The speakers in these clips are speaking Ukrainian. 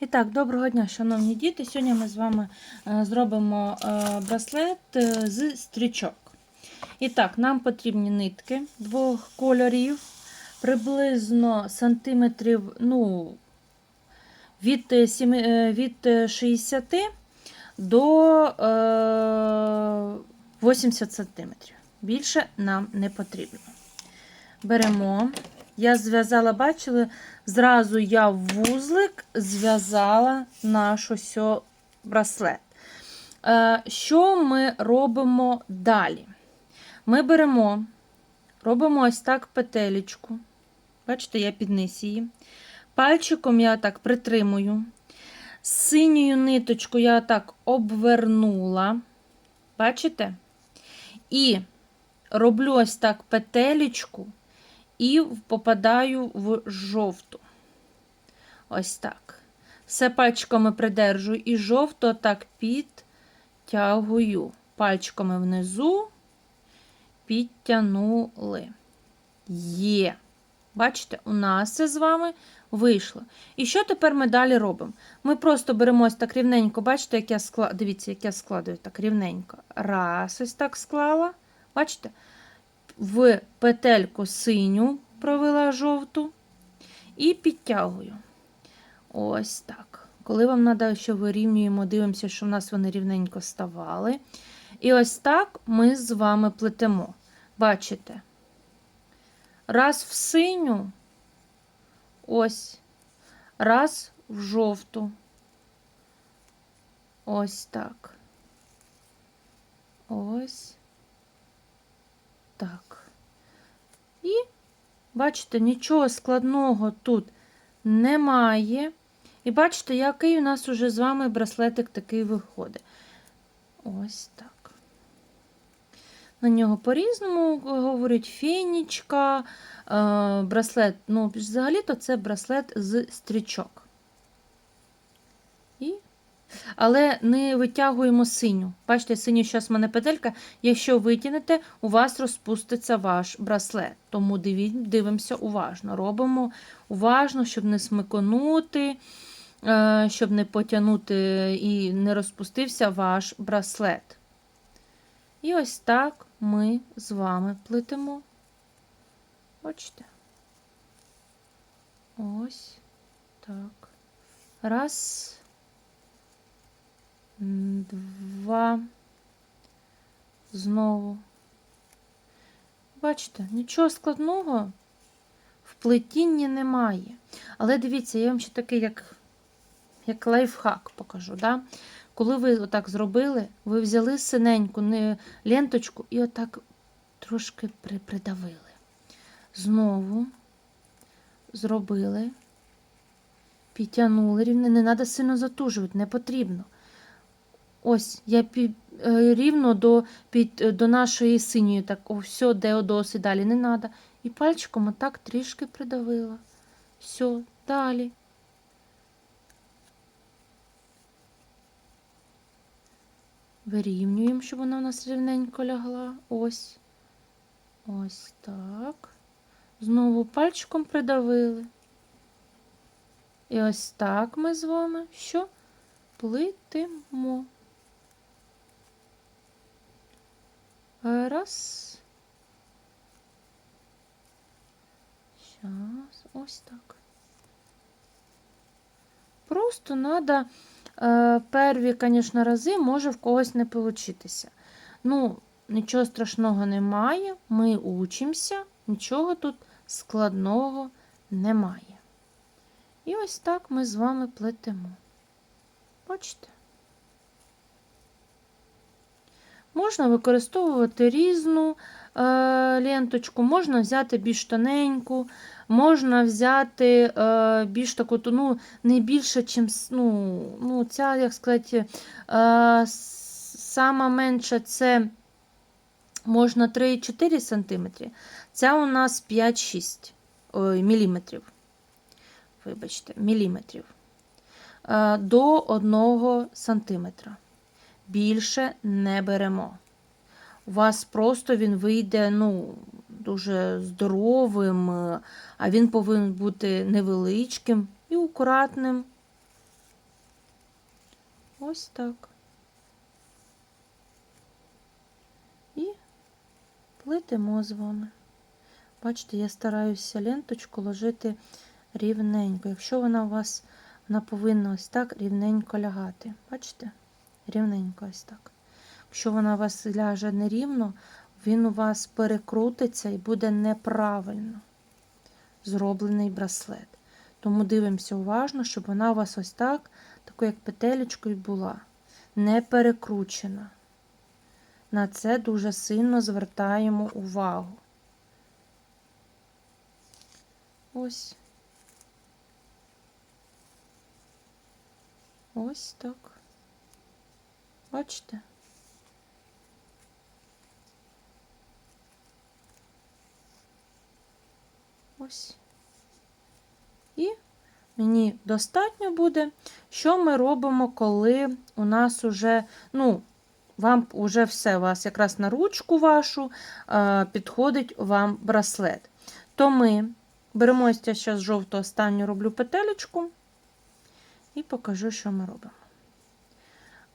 І так, доброго дня, шановні діти. Сьогодні ми з вами е, зробимо е, браслет е, з стрічок. І так, нам потрібні нитки двох кольорів, приблизно сантиметрів ну, від, від е, 60 до е, 80 сантиметрів. Більше нам не потрібно. Беремо. Я зв'язала, бачили, зразу я в вузлик зв'язала наш ось браслет. Е, Що ми робимо далі? Ми беремо, робимо ось так петелечку. Бачите, я підниз її. Пальчиком я так притримую. Синьою ниточку я так обвернула. Бачите? І роблю ось так петелечку і попадаю в жовту. Ось так. Все пальчиками придержую і жовто так підтягую. Пальчиками внизу підтягнули. Є. Бачите, у нас це з вами вийшло. І що тепер ми далі робимо? Ми просто беремо ось так рівненько, бачите, як я скла... дивіться, як я складую так рівненько. Раз, ось так склала. Бачите? В петельку синю провела жовту і підтягую. Ось так. Коли вам треба, що вирівнюємо, дивимося, що в нас вони рівненько ставали. І ось так ми з вами плетемо. Бачите? Раз в синю, ось, раз в жовту. Ось так. Ось так. І, бачите, нічого складного тут немає. І бачите, який у нас уже з вами браслетик такий виходить. Ось так. На нього по-різному говорять фенічка, е, браслет. Ну, взагалі-то це браслет з стрічок. Але не витягуємо синю. Бачите, синю зараз в мене петелька. Якщо витягнете, у вас розпуститься ваш браслет. Тому дивимося уважно. Робимо уважно, щоб не смиконути, е, щоб не потягнути і не розпустився ваш браслет. І ось так ми з вами плетемо. Бачите? Ось так. Раз. Два. Знову. Бачите, нічого складного в плетінні немає. Але дивіться, я вам ще такий, як як лайфхак покажу. Да? Коли ви отак зробили, ви взяли синеньку ленточку і отак трошки придавили. Знову зробили, підтягнули рівно, не треба сильно затужувати, не потрібно. Ось, я під, е, рівно до під, до нашої синьої, так, о, все, де досі далі не треба. І пальчиком отак трішки придавила. Все, далі. Вирівнюємо, щоб вона у нас рівненько лягла. Ось. Ось так. Знову пальчиком придавили. І ось так ми з вами що плетимо. Раз. Зараз, ось так. Просто треба е, перві, звісно, рази може в когось не получитися. Ну, нічого страшного немає. Ми учимося, нічого тут складного немає. І ось так ми з вами плетемо. Бачите? Можна використовувати різну е, ленточку, можна взяти більш тоненьку, можна взяти е, більш таку, ну, не більше, чим ну, ну, ця, як сказати, е, сама менша це можна 3-4 см. Ця у нас 5-6 міліметрів. Вибачте, міліметрів. Е, до 1 сантиметра більше не беремо. У вас просто він вийде ну, дуже здоровим, а він повинен бути невеличким і акуратним. Ось так. І плетемо з вами. Бачите, я стараюся ленточку ложити рівненько. Якщо вона у вас вона повинна ось так рівненько лягати. Бачите? Рівненько ось так. Якщо вона у вас ляже нерівно, він у вас перекрутиться і буде неправильно зроблений браслет. Тому дивимося уважно, щоб вона у вас ось так, такою як петелечкою була, не перекручена. На це дуже сильно звертаємо увагу. Ось. Ось так. Бачите? Ось. І мені достатньо буде. Що ми робимо, коли у нас уже, ну, вам уже все, у вас якраз на ручку вашу е, підходить вам браслет. То ми беремо я зараз жовту останню роблю петелечку і покажу, що ми робимо.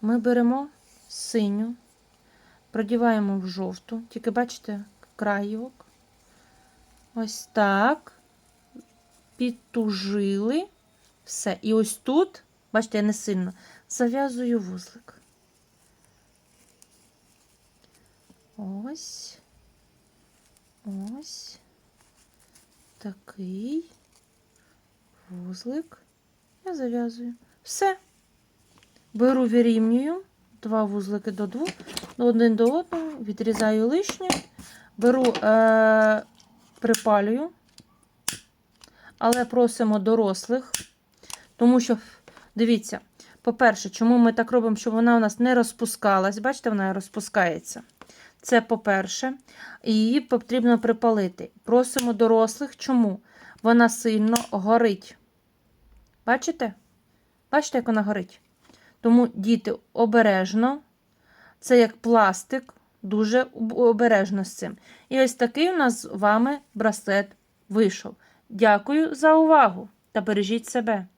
Ми беремо синю, продіваємо в жовту, тільки бачите, краєвок. Ось так. Підтужили. Все. І ось тут, бачите, я не сильно, зав'язую вузлик. Ось. Ось. Такий вузлик. Я зав'язую. Все. Беру, вирівнюю два вузлики до двох, один до одного, відрізаю лишнє, беру, е- припалюю, але просимо дорослих, тому що, дивіться, по-перше, чому ми так робимо, щоб вона у нас не розпускалась. Бачите, вона розпускається. Це по-перше, її потрібно припалити. Просимо дорослих. Чому? Вона сильно горить. Бачите? Бачите, як вона горить? Тому діти обережно, це як пластик, дуже обережно з цим. І ось такий у нас з вами браслет вийшов. Дякую за увагу та бережіть себе!